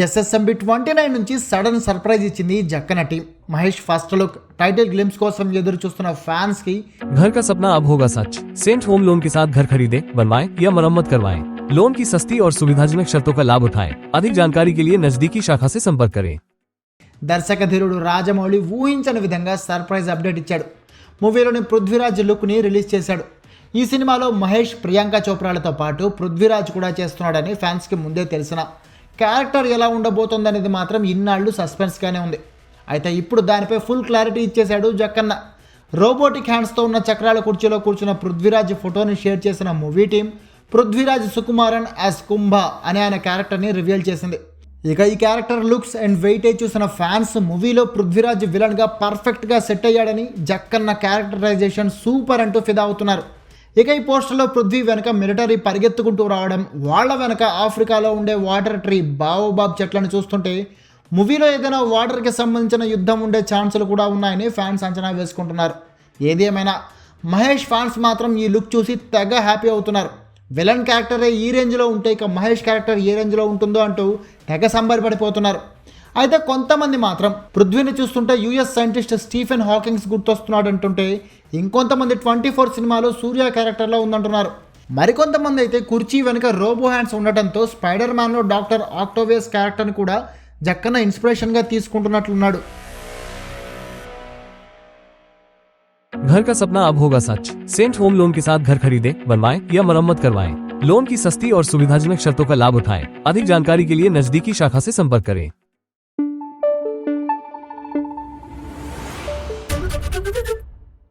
SSMB twenty nine నుంచి sudden surprise ఇచ్చింది Jakkanna team Mahesh first look title glimpse కోసం ఎదురు చూస్తున్న ఫ్యాన్స్ కి घर का सपना अब होगा सच सेंट होम लोन के साथ घर खरीदे बनवाएं या मरम्मत करवाएं लोन की सस्ती और सुविधाजनक शर्तों का लाभ उठाएं अधिक जानकारी के लिए नजदीकी शाखा से संपर्क करें దర్శక ధీరుడు రాజమౌళి ఊహించని విధంగా సర్ప్రైజ్ అప్డేట్ ఇచ్చాడు మూవీలోని పృథ్వీరాజ్ లుక్ని రిలీజ్ చేశాడు ఈ సినిమాలో మహేష్ ప్రియాంక చోప్రాలతో పాటు పృథ్వీరాజ్ కూడా చేస్తున్నాడని ఫ్యాన్స్కి ముందే తెలిసిన క్యారెక్టర్ ఎలా ఉండబోతోందనేది మాత్రం ఇన్నాళ్ళు సస్పెన్స్గానే ఉంది. అయితే ఇప్పుడు దానిపై ఫుల్ క్లారిటీ ఇచ్చేశాడు జక్కన్న. రోబోటిక్ హ్యాండ్స్తో ఉన్న చక్రాల కుర్చీలో కూర్చున్న పృథ్వీరాజ్ ఫోటోని షేర్ చేసిన movie team Prithviraj Sukumaran as Kumbha అనే ఆయన క్యారెక్టర్ని రివీల్ చేసింది. ఇక ఈ క్యారెక్టర్ లుక్స్ అండ్ వెయిటేజ్ చూసిన ఫ్యాన్స్ మూవీలో పృథ్వీరాజ్ విలన్గా పర్ఫెక్ట్గా సెట్ అయ్యాడని జక్కన్న క్యారెక్టరైజేషన్ సూపర్ అంటూ ఫిదా అవుతున్నారు. ఇక ఈ పోస్టర్లో పృథ్వీ వెనక మిలిటరీ పరిగెత్తుకుంటూ రావడం వాళ్ళ వెనక ఆఫ్రికాలో ఉండే వాటర్ ట్రీ బావోబాబ్ చెట్లను చూస్తుంటే మూవీలో ఏదైనా వాటర్కి సంబంధించిన యుద్ధం ఉండే ఛాన్సులు కూడా ఉన్నాయని ఫ్యాన్స్ అంచనా వేసుకుంటున్నారు. ఏది ఏమైనా మహేష్ ఫ్యాన్స్ మాత్రం ఈ లుక్ చూసి తెగ హ్యాపీ అవుతున్నారు. విలన్ క్యారెక్టరే ఈ రేంజ్లో ఉంటే ఇక మహేష్ క్యారెక్టర్ ఏ రేంజ్లో ఉంటుందో అంటూ తెగ సంబరపడిపోతున్నారు. అయితే కొంతమంది మాత్రం పృథ్వీని చూస్తుంటే యుఎస్ సైంటిస్ట్ స్టీఫెన్ హాకింగ్స్ గుర్తొస్తున్నాడు అంటుంటే ఇంకొంతమంది ట్వంటీ ఫోర్ సినిమాలో సూర్య క్యారెక్టర్లో ఉందంటున్నారు మరికొంతమంది అయితే కుర్చీ వెనుక రోబో హ్యాండ్స్ ఉండటంతో స్పైడర్ మ్యాన్లో డాక్టర్ ఆక్టోవియస్ క్యారెక్టర్ని కూడా జక్కన ఇన్స్పిరేషన్గా తీసుకుంటున్నట్లున్నాడు घर का सपना अब होगा सच सेंट होम लोन के साथ घर खरीदे बनवाएं या मरम्मत करवाएं लोन की सस्ती और सुविधाजनक शर्तों का लाभ उठाएं अधिक जानकारी के लिए नजदीकी शाखा से संपर्क करें どどど。